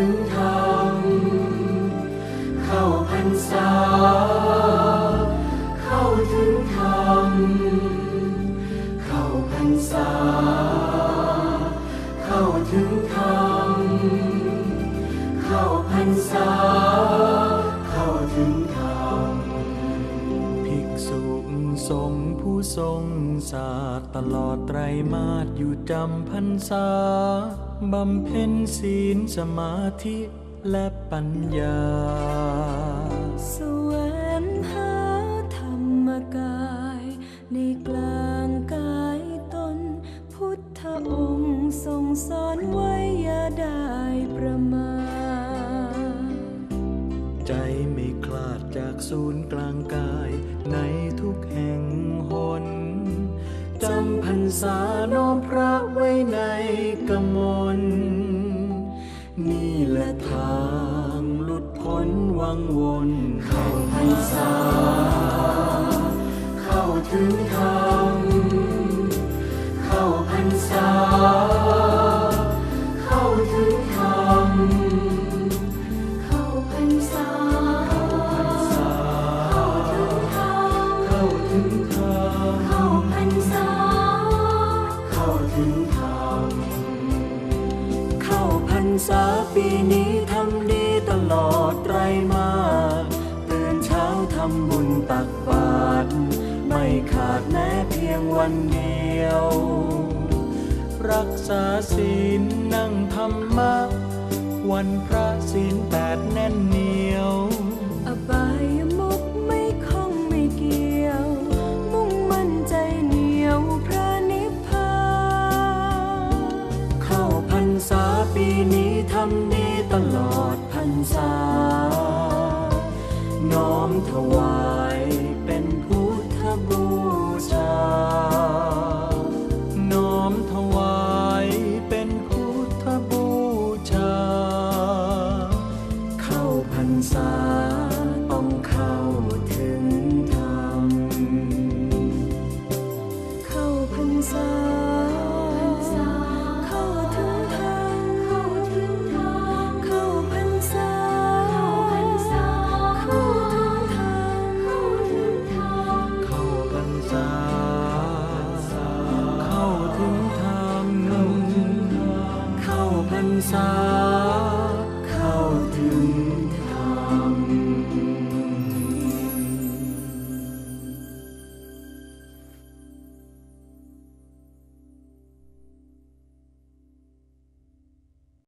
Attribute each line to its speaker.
Speaker 1: ถึงธรรมเข้าพรรษา เข้าถึงธรรมเข้าพรรษา เข้าถึงธรรมเข้าพรรษา สงผู้ทรงศาสตร์ตลอดไตรมาสอยู่จำพรรษา บำเพ็ญศีลสมาธิและปัญญา
Speaker 2: สวงหาธรรมกาย ในกลางกายตน พุทธองค์ทรงสอนไว้อย่าได้ประมาท
Speaker 1: ใจไม่คลาดจากศูนย์กลางกาย ทุกแห่งหนจำพรรษาน้อมพระไว้ในกมลนี่แหละทางหลุดพ้นวังวนเข้าพรรษา เข้าถึงทาง
Speaker 2: เข้า
Speaker 1: ถึงธรรม
Speaker 2: เข้าพรรษา
Speaker 1: ปีนี้ทำดีตลอดไรมาตื่นเช้าทำบุญตักบาตรไม่ขาดแม้เพียงวันเดียว รักษาศีลนั่งธรรมะ วันพระศีลแปดแน่นหนี ปีนี้ทำดีตลอดพรรษา น้อมถวายเป็นพุทธบู thân xa.